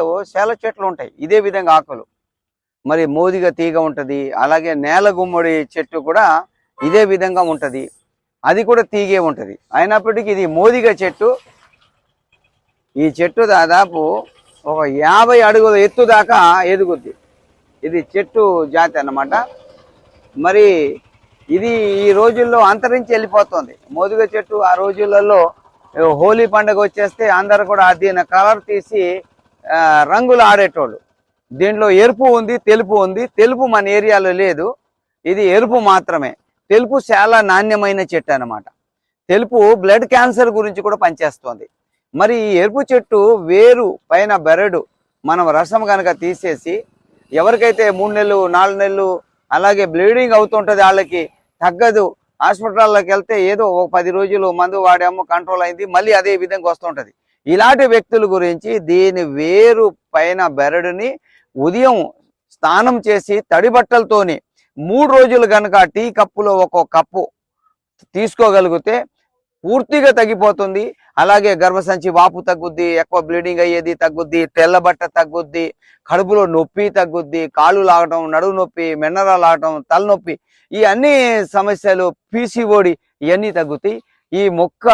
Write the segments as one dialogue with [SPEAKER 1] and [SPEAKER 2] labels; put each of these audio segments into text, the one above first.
[SPEAKER 1] మధ్యలో సేల చెట్లు ఉంటాయి. ఇదే విధంగా ఆకులు. మరి మోదిగ తీగ ఉంటుంది. అలాగే నేల గుమ్మడి చెట్టు కూడా ఇదే విధంగా ఉంటుంది. అది కూడా తీగే ఉంటుంది. అయినప్పటికీ ఇది మోదిగ చెట్టు. ఈ చెట్టు దాదాపు ఒక యాభై అడుగుల ఎత్తు దాకా ఎదుగుద్ది. ఇది చెట్టు జాతి అన్నమాట. మరి ఇది ఈ రోజుల్లో అంతరించి వెళ్ళిపోతుంది. మోదుగ చెట్టు ఆ రోజులలో హోలీ పండుగ వచ్చేస్తే అందరు కూడా దీని కలర్ తీసి రంగులు ఆడేటోళ్ళు. దీంట్లో ఎరుపు ఉంది తెలుపు ఉంది. తెలుపు మన ఏరియాలో లేదు. ఇది ఎరుపు మాత్రమే. తెలుపు చాలా నాణ్యమైన చెట్టు అన్నమాట. తెలుపు బ్లడ్ క్యాన్సర్ గురించి కూడా పనిచేస్తుంది. మరి ఈ ఎరుపు చెట్టు వేరు పైన బెరడు మనం రసం కనుక తీసేసి ఎవరికైతే మూడు నెలలు నాలుగు నెలలు అలాగే బ్లీడింగ్ అవుతుంటుంది వాళ్ళకి తగ్గదు. హాస్పిటల్లోకి వెళ్తే ఏదో ఒక పది రోజులు మందు వాడాము కంట్రోల్ అయింది మళ్ళీ అదే విధంగా వస్తుంటుంది. ఇలాంటి వ్యక్తుల గురించి దీని వేరు పైన బెరడుని ఉదయం స్నానం చేసి తడిబట్టలతోని మూడు రోజులు కనుక టీ కప్పులో ఒక కప్పు తీసుకోగలిగితే పూర్తిగా తగ్గిపోతుంది. అలాగే గర్భసంచి వాపు తగ్గుద్ది ఎక్కువ బ్లీడింగ్ అయ్యేది తగ్గుద్ది తెల్లబట్ట తగ్గుద్ది కడుపులో నొప్పి తగ్గుద్ది కాళ్ళు లాగటం నడువు నొప్పి మెన్నర లాగటం తలనొప్పి ఈ అన్ని సమస్యలు పీసీఓడి ఇవన్నీ తగ్గుతాయి. ఈ మొక్క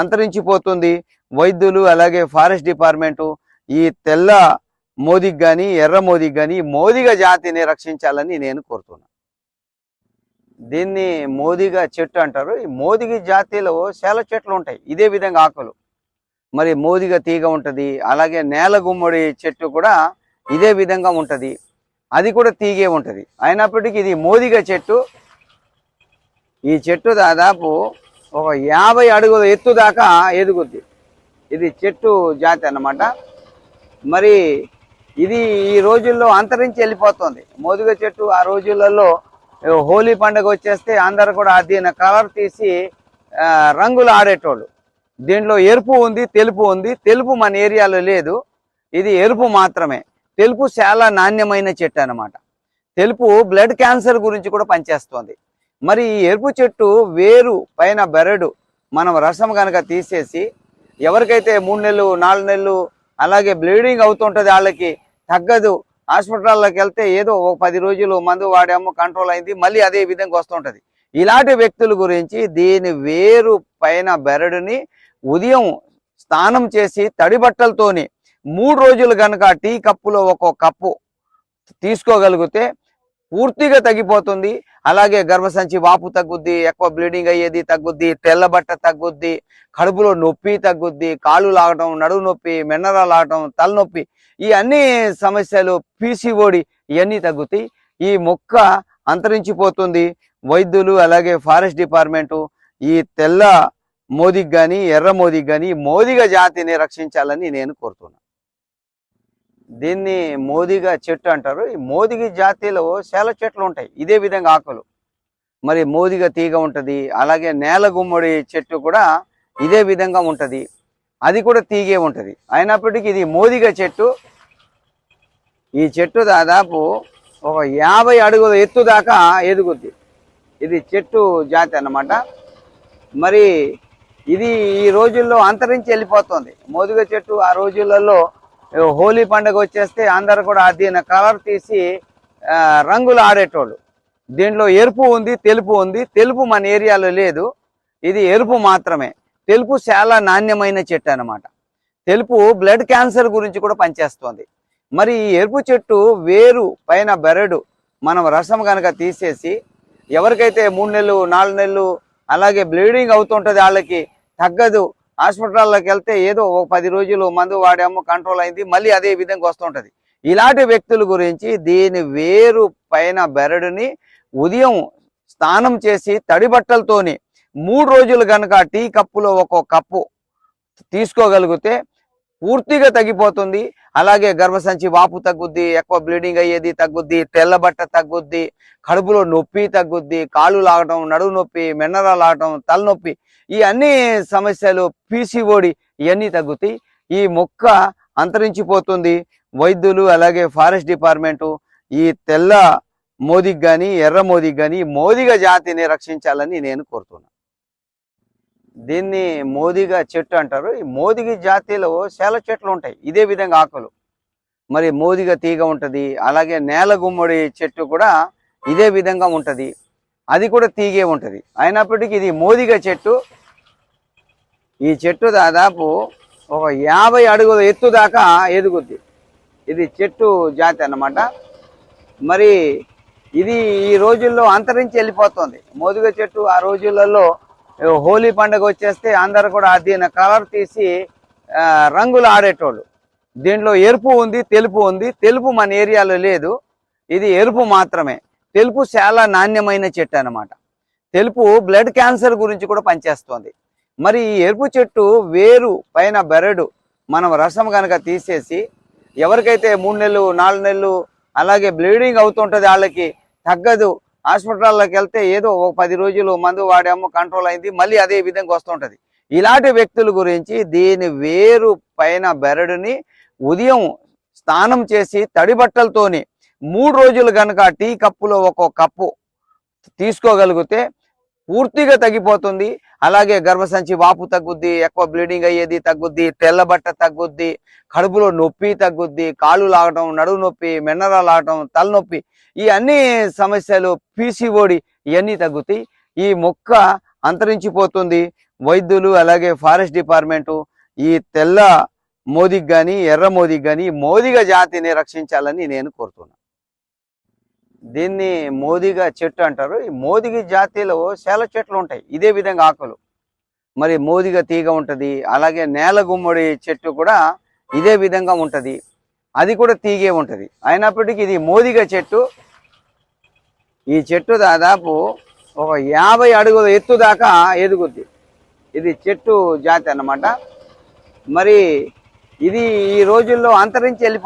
[SPEAKER 1] అంతరించిపోతుంది. వైద్యులు అలాగే ఫారెస్ట్ డిపార్ట్మెంటు ఈ తెల్ల మోదికి కానీ ఎర్ర మోదికి కానీ మోదిగ జాతిని రక్షించాలని నేను కోరుతున్నాను. దీన్ని మోదిగ చెట్టు అంటారు. ఈ మోదిగ జాతిలో సేల చెట్లు ఉంటాయి. ఇదే విధంగా ఆకులు. మరి మోదిగ తీగ ఉంటుంది. అలాగే నేల గుమ్మడి చెట్టు కూడా ఇదే విధంగా ఉంటుంది. అది కూడా తీగే ఉంటుంది. అయినప్పటికీ ఇది మోదిగ చెట్టు. ఈ చెట్టు దాదాపు ఒక యాభై అడుగుల ఎత్తు దాకా ఎదుగుద్ది. ఇది చెట్టు జాతి అన్నమాట. మరి ఇది ఈ రోజుల్లో అంతరించి వెళ్ళిపోతుంది. మోదుగ చెట్టు ఆ రోజులలో హోలీ పండుగ వచ్చేస్తే అందరు కూడా దీని కలర్ తీసి రంగులు ఆడేటోళ్ళు. దీంట్లో ఎరుపు ఉంది తెలుపు ఉంది. తెలుపు మన ఏరియాలో లేదు. ఇది ఎరుపు మాత్రమే. తెలుపు చాలా నాణ్యమైన చెట్టు అనమాట తెలుపు బ్లడ్ క్యాన్సర్ గురించి కూడా పనిచేస్తుంది. మరి ఈ ఎరుపు చెట్టు వేరు పైన బెరడు మనం రసం కనుక తీసేసి ఎవరికైతే మూడు నెలలు నాలుగు నెలలు అలాగే బ్లీడింగ్ అవుతుంటుంది వాళ్ళకి తగ్గదు. హాస్పిటల్లోకి వెళ్తే ఏదో ఒక పది రోజులు మందు వాడాము కంట్రోల్ అయింది మళ్ళీ అదే విధంగా వస్తుంటుంది. ఇలాంటి వ్యక్తుల గురించి దీని వేరు పైన బెరడుని ఉదయం స్నానం చేసి తడి బట్టలతోని మూడు రోజులు కనుక టీ కప్పులో ఒక కప్పు తీసుకోగలిగితే పూర్తిగా తగ్గిపోతుంది. అలాగే గర్భసంచి వాపు తగ్గుద్ది ఎక్కువ బ్లీడింగ్ అయ్యేది తగ్గుద్ది తెల్లబట్ట తగ్గుద్ది కడుపులో నొప్పి తగ్గుద్ది కాళ్ళు లాగటం నడువు నొప్పి మెన్నర లాగటం తలనొప్పి ఈ అన్ని సమస్యలు పీసీఓడి ఇవన్నీ తగ్గుతాయి. ఈ మొక్క అంతరించిపోతుంది. వైద్యులు అలాగే ఫారెస్ట్ డిపార్ట్మెంటు ఈ తెల్ల మోదికి కానీ ఎర్ర మోదికి కానీ మోదిగ జాతిని రక్షించాలని నేను కోరుతున్నాను. దీన్ని మోదిగ చెట్టు అంటారు. ఈ మోదిగ జాతిలో సేల చెట్లు ఉంటాయి. ఇదే విధంగా ఆకులు. మరి మోదిగ తీగ ఉంటుంది. అలాగే నేల గుమ్మడి చెట్టు కూడా ఇదే విధంగా ఉంటుంది. అది కూడా తీగే ఉంటుంది. అయినప్పటికీ ఇది మోదిగ చెట్టు. ఈ చెట్టు దాదాపు ఒక యాభై అడుగుల ఎత్తు దాకా ఎదుగుద్ది. ఇది చెట్టు జాతి అన్నమాట. మరి ఇది ఈ రోజుల్లో అంతరించి వెళ్ళిపోతుంది. మోదుగ చెట్టు ఆ రోజులలో హోలీ పండుగ వచ్చేస్తే అందరు కూడా దీని కలర్ తీసి రంగులు ఆడేటోళ్ళు. దీంట్లో ఎరుపు ఉంది తెలుపు ఉంది. తెలుపు మన ఏరియాలో లేదు. ఇది ఎరుపు మాత్రమే. తెలుపు చాలా నాణ్యమైన చెట్టు అనమాట తెలుపు బ్లడ్ క్యాన్సర్ గురించి కూడా పనిచేస్తుంది. మరి ఈ ఎరుపు చెట్టు వేరు పైన బెరడు మనం రసం కనుక తీసేసి ఎవరికైతే మూడు నెలలు నాలుగు నెలలు అలాగే బ్లీడింగ్ అవుతుంటుంది వాళ్ళకి తగ్గదు. హాస్పిటల్లోకి వెళ్తే ఏదో ఒక పది రోజులు మందు వాడాము కంట్రోల్ అయింది మళ్ళీ అదే విధంగా వస్తుంటది ఇలాంటి వ్యక్తుల గురించి దీని వేరు పైన బెరడుని ఉదయం స్నానం చేసి తడి బట్టలతోని మూడు రోజులు కనుక టీ కప్పులో ఒక కప్పు తీసుకోగలిగితే పూర్తిగా తగ్గిపోతుంది. అలాగే గర్భసంచి వాపు తగ్గుద్ది ఎక్కువ బ్లీడింగ్ అయ్యేది తగ్గుద్ది తెల్లబట్ట తగ్గుద్ది కడుపులో నొప్పి తగ్గుద్ది కాళ్ళు లాగటం నడువు నొప్పి మెన్నర లాగటం తలనొప్పి ఈ అన్ని సమస్యలు పీసీఓడి ఇవన్నీ తగ్గుతాయి. ఈ మొక్క అంతరించిపోతుంది. వైద్యులు అలాగే ఫారెస్ట్ డిపార్ట్మెంటు ఈ తెల్ల మోదికి కానీ ఎర్ర మోదికి కానీ మోదిగ జాతిని రక్షించాలని నేను కోరుతున్నాను. దీన్ని మోదిగ చెట్టు అంటారు. ఈ మోదిగి జాతిలో సేల చెట్లు ఉంటాయి. ఇదే విధంగా ఆకులు. మరి మోదిగ తీగ ఉంటుంది. అలాగే నేల గుమ్మడి చెట్టు కూడా ఇదే విధంగా ఉంటుంది. అది కూడా తీగే ఉంటుంది. అయినప్పటికీ ఇది మోదిగ చెట్టు. ఈ చెట్టు దాదాపు ఒక యాభై అడుగుల ఎత్తు దాకా ఎదుగుద్ది. ఇది చెట్టు జాతి అన్నమాట. మరి ఇది ఈ రోజుల్లో అంతరించి వెళ్ళిపోతుంది. మోదుగ చెట్టు ఆ రోజులలో హోలీ పండుగ వచ్చేస్తే అందరు కూడా దీని కలర్ తీసి రంగులు ఆడేటోళ్ళు. దీంట్లో ఎరుపు ఉంది తెలుపు ఉంది. తెలుపు మన ఏరియాలో లేదు. ఇది ఎరుపు మాత్రమే. తెలుపు చాలా నాణ్యమైన చెట్టు అనమాట తెలుపు బ్లడ్ క్యాన్సర్ గురించి కూడా పనిచేస్తుంది. మరి ఈ ఎరుపు చెట్టు వేరు పైన బెరడు మనం రసం కనుక తీసేసి ఎవరికైతే మూడు నెలలు నాలుగు నెలలు అలాగే బ్లీడింగ్ అవుతుంటుంది వాళ్ళకి తగ్గదు. హాస్పిటల్లోకి వెళ్తే ఏదో ఒక పది రోజులు మందు వాడాము కంట్రోల్ అయింది మళ్ళీ అదే విధంగా వస్తుంటది ఇలాంటి వ్యక్తుల గురించి దీని వేరు పైన బెరడుని ఉదయం స్నానం చేసి తడి బట్టలతోని మూడు రోజులు కనుక టీ కప్పులో ఒక కప్పు తీసుకోగలిగితే పూర్తిగా తగ్గిపోతుంది. అలాగే గర్భసంచి వాపు తగ్గుద్ది ఎక్కువ బ్లీడింగ్ అయ్యేది తగ్గుద్ది తెల్ల బట్ట తగ్గుద్ది కడుపులో నొప్పి తగ్గుద్ది కాళ్ళు లాగటం నడువు నొప్పి మెన్నర లాగటం తలనొప్పి ఈ అన్ని సమస్యలు పీసీఓడి ఇవన్నీ తగ్గుతాయి. ఈ మొక్క అంతరించిపోతుంది. వైద్యులు అలాగే ఫారెస్ట్ డిపార్ట్మెంటు ఈ తెల్ల మోదికి కానీ ఎర్ర మోదీకి కానీ మోదిగ జాతిని రక్షించాలని నేను కోరుతున్నాను. దీన్ని మోదిగ చెట్టు అంటారు. ఈ మోదిగి జాతిలో సేల చెట్లు ఉంటాయి. ఇదే విధంగా ఆకులు. మరి మోదిగ తీగ ఉంటుంది. అలాగే నేల గుమ్మడి చెట్టు కూడా ఇదే విధంగా ఉంటది. అది కూడా తీగే ఉంటది. అయినప్పటికీ ఇది మోదిగ చెట్టు. ఈ చెట్టు దాదాపు ఒక యాభై అడుగుల ఎత్తు దాకా ఎదుగుద్ది. ఇది చెట్టు జాతి అన్నమాట. మరి ఇది ఈ రోజుల్లో అంతరించి వెళ్ళిపో